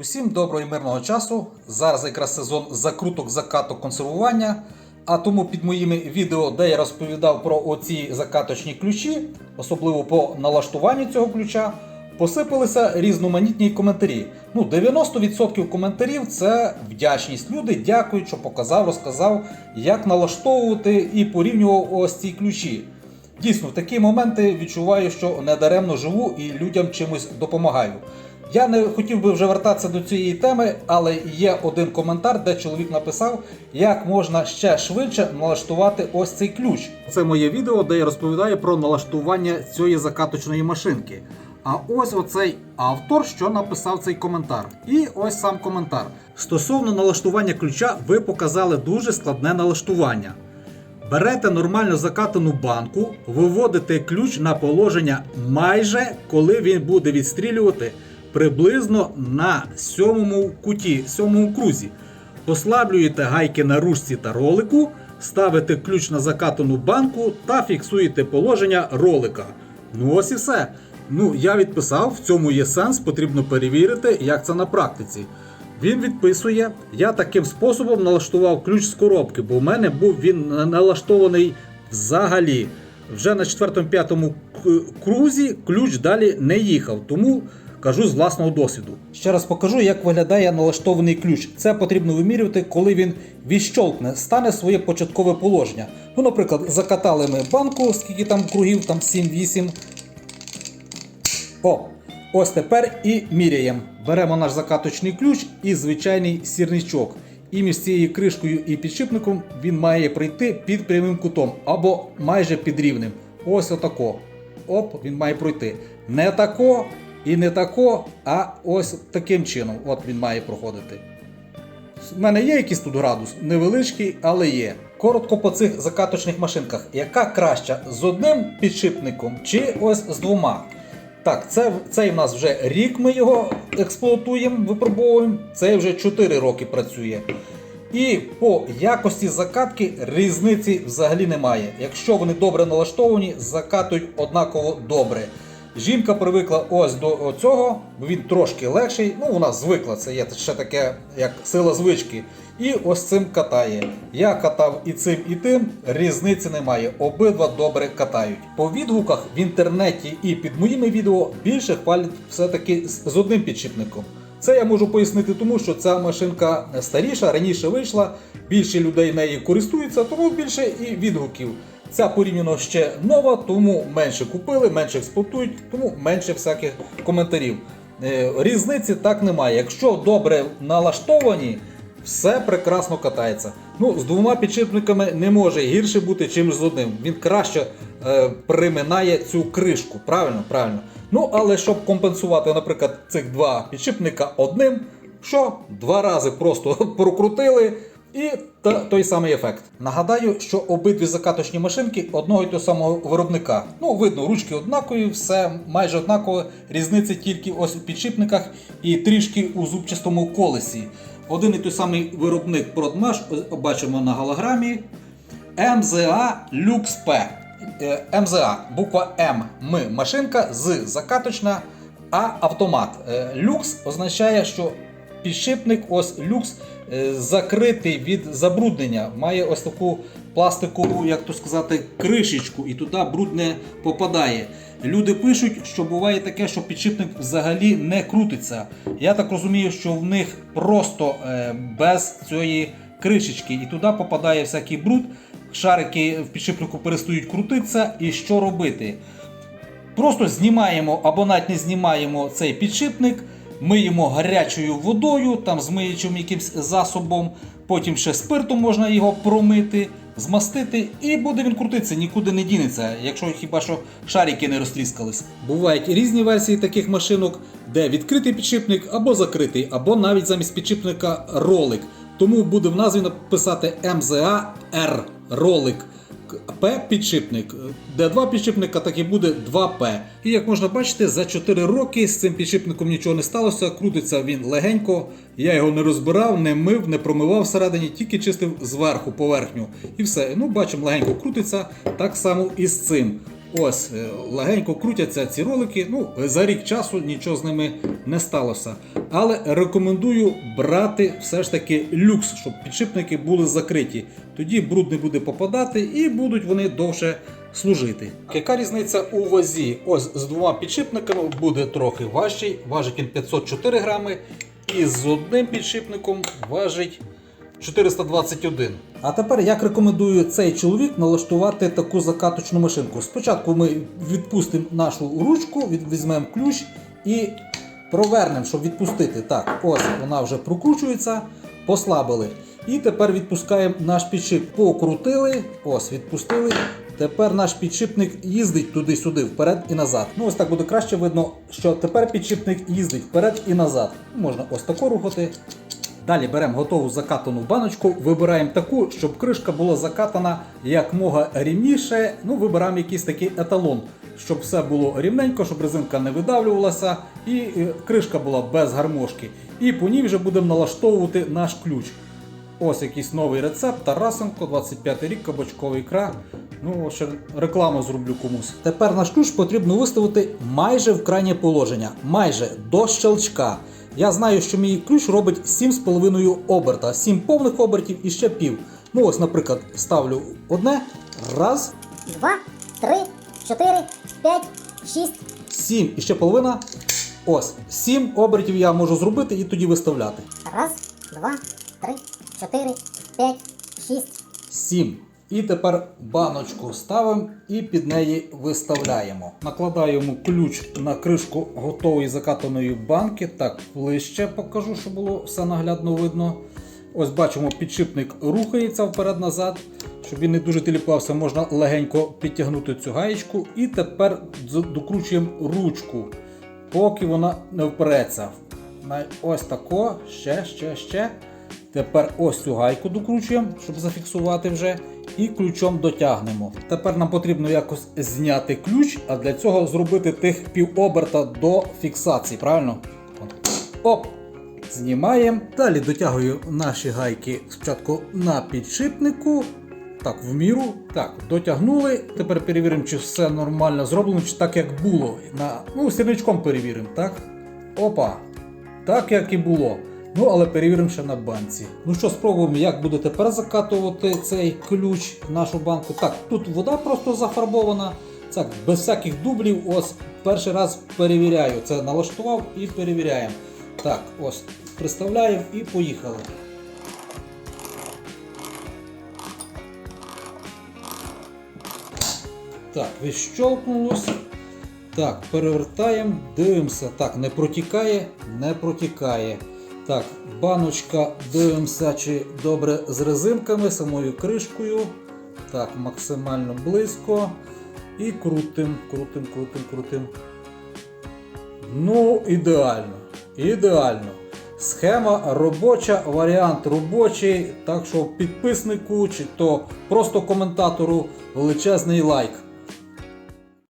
Усім доброго і мирного часу. Зараз якраз сезон закруток, закаток, консервування. А тому під моїми відео, де я розповідав про оці закаточні ключі, особливо по налаштуванню цього ключа, посипалися різноманітні коментарі. Ну, 90% коментарів це вдячність. Люди дякують, що показав, розказав, як налаштовувати і порівнював ось ці ключі. Дійсно, в такі моменти відчуваю, що недаремно живу і людям чимось допомагаю. Я не хотів би вже вертатися до цієї теми, але є один коментар, де чоловік написав, як можна ще швидше налаштувати ось цей ключ. Це моє відео, де я розповідаю про налаштування цієї закаточної машинки. А ось оцей автор, що написав цей коментар. І ось сам коментар. Стосовно налаштування ключа, ви показали дуже складне налаштування. Берете нормально закатану банку, виводите ключ на положення майже коли він буде відстрілювати приблизно на сьомому куті, сьомому крузі. Послаблюєте гайки на ручці та ролику, ставите ключ на закатану банку та фіксуєте положення ролика. Ну ось і все. Ну, я відписав, в цьому є сенс, потрібно перевірити, як це на практиці. Він відписує. Я таким способом налаштував ключ з коробки, бо в мене був він налаштований взагалі. Вже на 4-5 крузі ключ далі не їхав, тому кажу з власного досвіду. Ще раз покажу, як виглядає налаштований ключ. Це потрібно вимірювати, коли він відщолкне, стане своє початкове положення. Ну, наприклад, закатали ми банку, скільки там кругів, там 7-8. О, ось тепер і міряємо. Беремо наш закаточний ключ і звичайний сірничок. І між цією кришкою і підшипником він має пройти під прямим кутом або майже під рівнем. Ось отако. Оп, він має пройти. Не тако і не тако, а ось таким чином. От він має проходити. У мене є якийсь тут градус, невеличкий, але є. Коротко по цих закаточних машинках. Яка краща з одним підшипником чи ось з двома? Так, це, цей в нас вже рік ми його експлуатуємо, випробовуємо. Цей вже 4 роки працює. І по якості закатки різниці взагалі немає. Якщо вони добре налаштовані, закатують однаково добре. Жінка привикла ось до цього, він трошки легший. Ну, вона звикла, це є ще таке, як сила звички. І ось цим катає. Я катав і цим, і тим, різниці немає. Обидва добре катають. По відгуках в інтернеті і під моїми відео більше хвалять все-таки з з одним підшипником. Це я можу пояснити, тому що ця машинка старіша, раніше вийшла, більше людей нею користуються, тому більше і відгуків. Ця порівняно ще нова, тому менше купили, менше експлуатують, тому менше всяких коментарів. Е, Різниці так немає. Якщо добре налаштовані, все прекрасно катається. Ну, з двома підшипниками не може гірше бути, чим з одним. Він краще е, приминає цю кришку. Правильно, правильно. Ну, але щоб компенсувати, наприклад, цих два підшипника одним, що два рази просто прокрутили. І та, той самий ефект. Нагадаю, що обидві закаточні машинки одного й того самого виробника. Ну, видно, ручки однакові, все майже однаково. Різниця тільки ось у підшипниках і трішки у зубчастому колесі. Один і той самий виробник Продмаш, бачимо на голограмі. МЗА Lux P. Е, МЗА, буква М. Ми машинка з закаточна, а автомат. Е, Люкс означає, що підшипник ось люкс е, закритий від забруднення. Має ось таку пластикову, як то сказати, кришечку, і туди бруд не попадає. Люди пишуть, що буває таке, що підшипник взагалі не крутиться. Я так розумію, що в них просто е, без цієї кришечки, і туди попадає всякий бруд. Шарики в підшипнику перестають крутитися, і що робити? Просто знімаємо або навіть не знімаємо цей підшипник, миємо гарячою водою, там з миючим якимсь засобом, потім ще спиртом можна його промити, змастити, і буде він крутитися, нікуди не дінеться, якщо хіба що шарики не розтріскались. Бувають різні версії таких машинок, де відкритий підшипник або закритий, або навіть замість підшипника ролик. Тому буде в назві написати МЗА Р ролик. П підшипник. Де два підшипника, так і буде 2П. І як можна бачити, за 4 роки з цим підшипником нічого не сталося. Крутиться він легенько. Я його не розбирав, не мив, не промивав всередині, тільки чистив зверху поверхню. І все. Ну, бачимо, легенько крутиться. Так само і з цим. Ось, е, легенько крутяться ці ролики. Ну, за рік часу нічого з ними не сталося. Але рекомендую брати все ж таки люкс, щоб підшипники були закриті. Тоді бруд не буде попадати і будуть вони довше служити. Яка різниця у вазі? Ось з двома підшипниками буде трохи важчий, важить він 504 грами, і з одним підшипником важить 421. А тепер як рекомендує цей чоловік налаштувати таку закаточну машинку. Спочатку ми відпустимо нашу ручку, візьмемо ключ і провернемо, щоб відпустити. Так, ось вона вже прокручується, послабили. І тепер відпускаємо наш підшип. Покрутили, ось відпустили. Тепер наш підшипник їздить туди-сюди, вперед і назад. Ну ось так буде краще видно, що тепер підшипник їздить вперед і назад. Можна ось тако рухати. Далі беремо готову закатану баночку, вибираємо таку, щоб кришка була закатана якмога рівніше. Ну, вибираємо якийсь такий еталон, щоб все було рівненько, щоб резинка не видавлювалася і е, кришка була без гармошки. І по ній вже будемо налаштовувати наш ключ. Ось якийсь новий рецепт, Тарасенко, 25 рік, кабачковий ікра. Ну, ще рекламу зроблю комусь. Тепер наш ключ потрібно виставити майже в крайнє положення, майже до щелчка. Я знаю, що мій ключ робить 7,5 оберта, 7 повних обертів і ще пів. Ну ось, наприклад, ставлю одне, раз, два, три, чотири, п'ять, шість, 7 і ще половина. Ось, 7 обертів я можу зробити і тоді виставляти. раз, два, три, чотири, п'ять, шість, 7. І тепер баночку ставимо і під неї виставляємо. Накладаємо ключ на кришку готової закатаної банки. Так, ближче покажу, щоб було все наглядно видно. Ось бачимо, підшипник рухається вперед-назад. Щоб він не дуже тіліпався, можна легенько підтягнути цю гаєчку. І тепер докручуємо ручку, поки вона не впереться. Ось тако, ще, ще, ще. Тепер ось цю гайку докручуємо, щоб зафіксувати вже, і ключом дотягнемо. Тепер нам потрібно якось зняти ключ, а для цього зробити тих півоберта до фіксації, правильно? Оп! Знімаємо. Далі дотягую наші гайки спочатку на підшипнику. Так, в міру. Так, дотягнули. Тепер перевіримо, чи все нормально зроблено, чи так як було. На, ну, сірничком перевіримо, так? Опа! Так як і було. Ну, але перевіримо ще на банці. Ну що, спробуємо, як буде тепер закатувати цей ключ в нашу банку. Так, тут вода просто зафарбована. Так, без всяких дублів. Ось перший раз перевіряю. Це налаштував і перевіряємо. Так, ось, приставляємо і поїхали. Так, відщолкнулось. Так, перевертаємо, дивимося. Так, не протікає, не протікає. Так, баночка, дивимося, чи добре з резинками, самою кришкою. Так, максимально близько. І крутим, крутим, крутим, крутим. Ну, ідеально. Ідеально. Схема робоча, варіант робочий. Так що підписнику чи то просто коментатору величезний лайк.